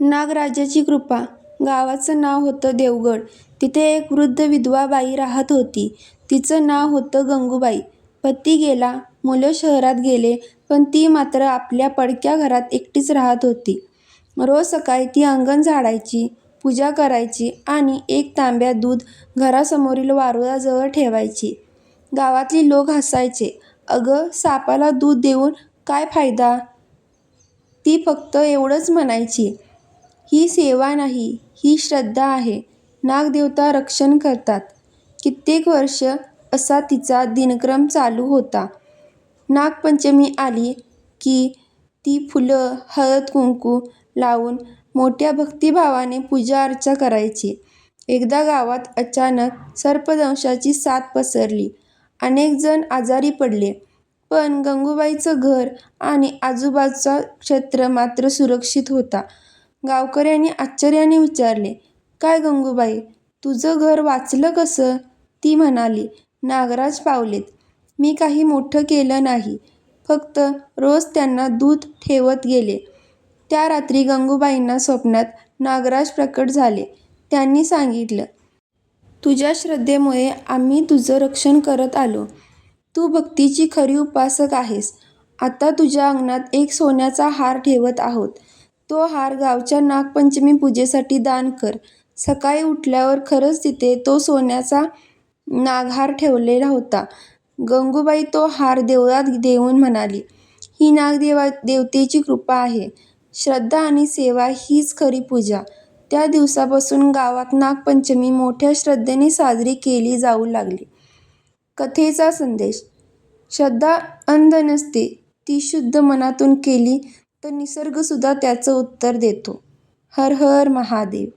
नागराजाची कृपा गावाचं नाव होतं देवगड. तिथे एक वृद्ध विधवा बाई राहत होती. तिचं नाव होतं गंगूबाई. पती गेला, मुलं शहरात गेले पण ती मात्र आपल्या पडक्या घरात एकटीच राहत होती. रोज सकाळी ती अंगण झाडायची, पूजा करायची आणि एक तांब्या दूध घरासमोरील वारुळाजवळ ठेवायची. गावातली लोक हसायचे. अगं सापाला दूध देऊन काय फायदा? ती फक्त एवढंच म्हणायची, ही सेवा नाही, ही श्रद्धा आहे. नागदेवता रक्षण करतात. कित्येक वर्षं असा तिचा दिनक्रम चालू होता. नागपंचमी आली की ती फुलं, हळद-कुंकू लावून मोठ्या भक्तिभावाने पूजा-अर्चा करायची. एकदा गावात अचानक सर्पदंशाची साथ पसरली. अनेक जण आजारी पडले. पण गंगूबाईचं घर आणि आजूबाजूचा क्षेत्र मात्र सुरक्षित होता. गावकऱ्यांनी आश्चर्याने विचारले, काय गंगूबाई, तुझं घर वाचलं कसं? ती म्हणाली, नागराज पावलेत. मी काही मोठं केलं नाही, फक्त रोज त्यांना दूध ठेवत गेले. त्या रात्री गंगूबाईंना स्वप्नात नागराज प्रकट झाले. त्यांनी सांगितलं, तुझ्या श्रद्धेमुळे आम्ही तुझं रक्षण करत आलो. तू भक्तीची खरी उपासक आहेस. आता तुझ्या अंगणात एक सोन्याचा हार ठेवत आहोत. तो हार गावच्या नागपंचमी पूजेसाठी दान कर. सकाळी उठल्यावर खरंच तिथे तो सोन्याचा नागहार ठेवलेला होता. गंगूबाई तो हार देवळात देऊन म्हणाली, ही नागदेवतेची कृपा आहे. श्रद्धा आणि सेवा हीच खरी पूजा. त्या दिवसापासून गावात नागपंचमी मोठ्या श्रद्धेने साजरी केली जाऊ लागली. कथेचा संदेश श्रद्धा अंध नसते, ती शुद्ध मनातून केली तर निसर्गसुद्धा त्याचं उत्तर देतो. हर हर महादेव.